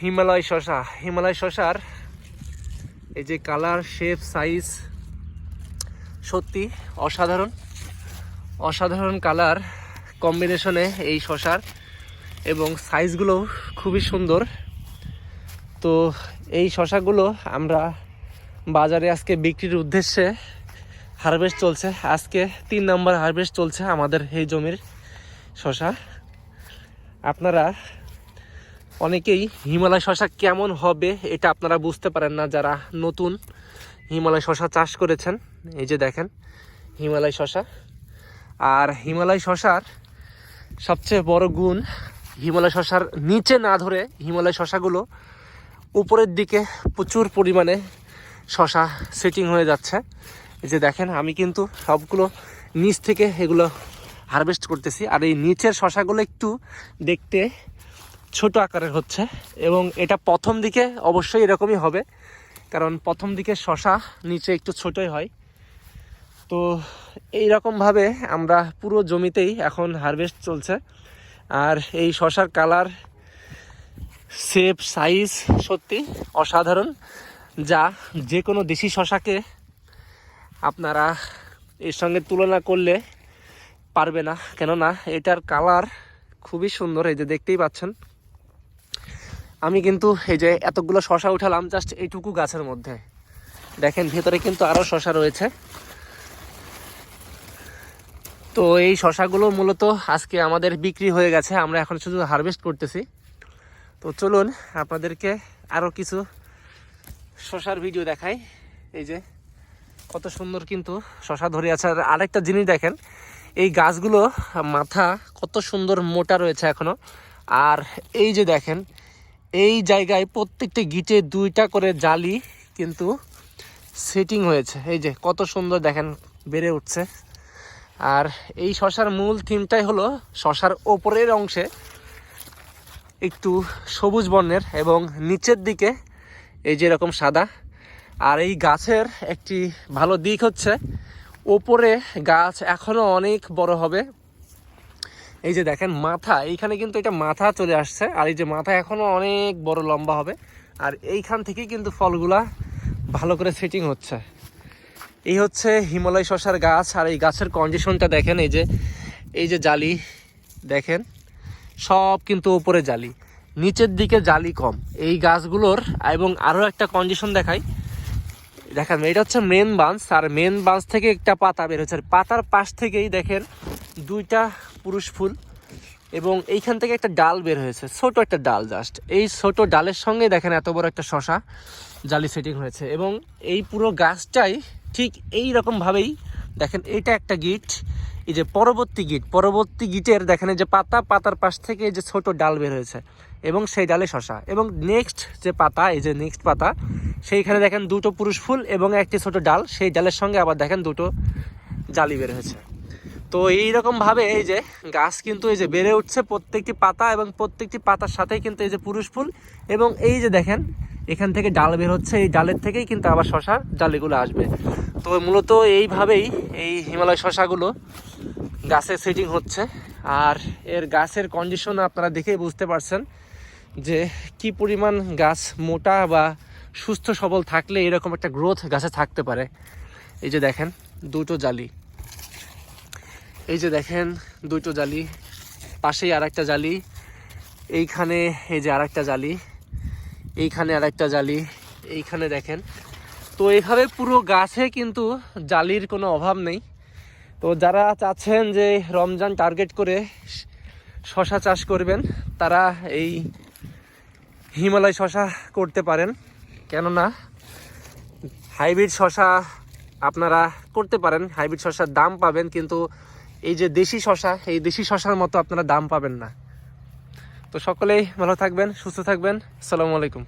হিমালয় শশা, হিমালয় শশার এই যে কালার শেপ সাইজ সত্যি অসাধারণ অসাধারণ কালার কম্বিনেশনে এই শশার এবং সাইজগুলো খুবই সুন্দর। তো এই শশাগুলো আমরা বাজারে আজকে বিক্রির উদ্দেশ্যে হারভেস্ট চলছে। আজকে তিন নম্বর হারভেস্ট চলছে আমাদের এই জমির শশা। আপনারা অনেকেই হিমালয় শশা কেমন হবে এটা আপনারা বুঝতে পারেন না যারা নতুন হিমালয় শশা চাষ করেছেন। এই যে দেখেন, হিমালয় শশা। আর হিমালয় শশার সবচেয়ে বড় গুণ, হিমালয় শশার নিচে না ধরে হিমালয় শশাগুলো উপরের দিকে প্রচুর পরিমাণে শশা সেটিং হয়ে যাচ্ছে। এই যে দেখেন, আমি কিন্তু সবগুলো নিচ থেকে এগুলো হারভেস্ট করতেছি। আর এই নিচের শশাগুলো একটু দেখতে ছোট আকারের হচ্ছে এবং এটা প্রথম দিকে অবশ্যই এরকমই হবে, কারণ প্রথম দিকে শশা, নিচে একটু ছোটই হয়। তো এই রকমভাবে আমরা পুরো জমিতেই এখন হারভেস্ট চলছে। আর এই শশার কালার শেপ সাইজ সত্যি অসাধারণ, যা যে কোনো দেশি শশাকে আপনারা এর সঙ্গে তুলনা করলে পারবে না। কেননা এটার কালার খুবই সুন্দর, এই যে দেখতেই পাচ্ছেন। আমি কিন্তু এই যে এতগুলো শশা উঠালাম জাস্ট এইটুকু গাছের মধ্যে। দেখেন, ভেতরে কিন্তু আরও শশা রয়েছে। তো এই শশাগুলো মূলত আজকে আমাদের বিক্রি হয়ে গেছে, আমরা এখন শুধু হারভেস্ট করতেছি। তো চলুন, আপনাদেরকে আরও কিছু শশার ভিডিও দেখাই। এই যে, কত সুন্দর কিন্তু শশা ধরে আছে। আর আরেকটা জিনিস দেখেন, এই গাছগুলো মাথা কত সুন্দর মোটা রয়েছে এখনও। আর এই যে দেখেন এই জায়গায় প্রত্যেকটা গিটে দুইটা করে জালি কিন্তু সেটিং হয়েছে। এই যে, কত সুন্দর দেখেন, বেড়ে উঠছে। আর এই শশার মূল থিমটাই হলো শশার ওপরের অংশে একটু সবুজ বর্ণের এবং নিচের দিকে এই যে এরকম সাদা। আর এই গাছের একটি ভালো দিক হচ্ছে, ওপরে গাছ এখনও অনেক বড় হবে। এই যে দেখেন মাথা, এইখানে কিন্তু এটা মাথা চলে আসছে, আর এই যে মাথা এখনও অনেক বড় লম্বা হবে। আর এইখান থেকেই কিন্তু ফলগুলা ভালো করে সেটিং হচ্ছে। এই হচ্ছে হিমালয় শশার গাছ, আর এই গাছের কন্ডিশনটা দেখেন, এই যে এই যে জালি, দেখেন, সব কিন্তু উপরে জালি। নিচের দিকে জালি কম। এই গাছগুলোর এবং আরও একটা কন্ডিশন দেখাই। দেখেন, এটা হচ্ছে মেন বাঞ্চ আর মেন বাঞ্চ থেকে একটা পাতা বের হচ্ছে। আর পাতার পাশ থেকেই দেখেন দুইটা পুরুষ ফুল এবং এইখান থেকে একটা ডাল বের হয়েছে, ছোট একটা ডাল জাস্ট এই ছোট ডালের সঙ্গে দেখেন এত বড় একটা শশা জালি সেটিং হয়েছে এবং এই পুরো গাছটাই ঠিক এই রকমভাবেই দেখেন এটা একটা গিট, এই যে পরবর্তী গিট, পরবর্তী গিটের দেখেন যে পাতা, পাতার পাশ থেকে যে ছোট ডাল বের হয়েছে এবং সেই ডালে শশা এবং নেক্সট যে পাতা, এই যে নেক্সট পাতা, সেইখানে দেখেন দুটো পুরুষ ফুল এবং একটি ছোট ডাল, সেই ডালের সঙ্গে আবার দেখেন দুটো জালি বের হয়েছে। তো এইরকম ভাবে এই যে গাছ কিন্তু এই যে বেড়ে উঠছে প্রত্যেকটি পাতা এবং প্রত্যেকটি পাতার সাথেই কিন্তু এই যে পুরুষ ফুল এবং এই যে দেখেন, এখান থেকে ডাল বের হচ্ছে, এই ডালের থেকেই কিন্তু আবার শশার ডালিগুলো আসবে। তো মূলত এইভাবেই এই হিমালয় শশাগুলো গাছে সেটিং হচ্ছে। আর এর গাছের কন্ডিশন আপনারা দেখেই বুঝতে পারছেন যে কি পরিমাণ গাছ মোটা বা সুস্থ সবল থাকলে এরকম একটা গ্রোথ গাছে থাকতে পারে। এই যে দেখেন, দুটো জালি। এই যে দেখেন দুটো জালি, পাশেই আর একটা জালি, এইখানে এই যে আর একটা জালি, এইখানে আর একটা জালি, এইখানে দেখেন। তো এইভাবে পুরো গাছে কিন্তু জালির কোনো অভাব নেই। তো যারা চাচ্ছেন যে রমজান টার্গেট করে শশা চাষ করবেন, তারা এই হিমালয় শশা করতে পারেন। কেননা, হাইব্রিড শশা আপনারা করতে পারেন, হাইব্রিড শশার দাম পাবেন, কিন্তু এই যে দেশি শশা, এই দেশি শশার মতো আপনারা দাম পাবেন না। তো সকলেই ভালো থাকবেন, সুস্থ থাকবেন। আসসালামু আলাইকুম।